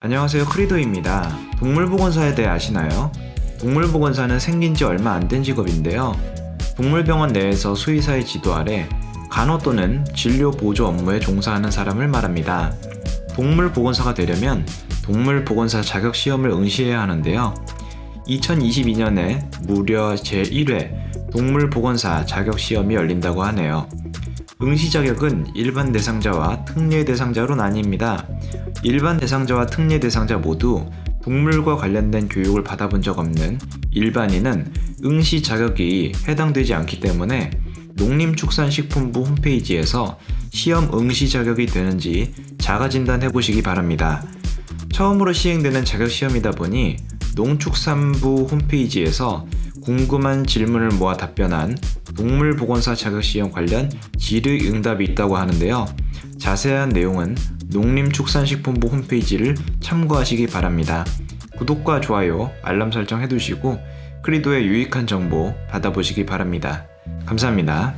안녕하세요 크리도입니다. 동물보건사에 대해 아시나요? 동물보건사는 생긴 지 얼마 안 된 직업인데요. 동물병원 내에서 수의사의 지도 아래 간호 또는 진료 보조 업무에 종사하는 사람을 말합니다. 동물보건사가 되려면 동물보건사 자격 시험을 응시해야 하는데요. 2022년에 무려 제1회 동물보건사 자격 시험이 열린다고 하네요. 응시 자격은 일반 대상자와 특례 대상자로 나뉩니다. 일반 대상자와 특례 대상자 모두 동물과 관련된 교육을 받아본 적 없는 일반인은 응시 자격이 해당되지 않기 때문에 농림축산식품부 홈페이지에서 시험 응시 자격이 되는지 자가 진단해 보시기 바랍니다. 처음으로 시행되는 자격 시험이다 보니 농축산부 홈페이지에서 궁금한 질문을 모아 답변한 동물보건사 자격 시험 관련 질의 응답이 있다고 하는데요. 자세한 내용은 농림축산식품부 홈페이지를 참고하시기 바랍니다. 구독과 좋아요, 알람 설정 해두시고 크리도의 유익한 정보 받아보시기 바랍니다. 감사합니다.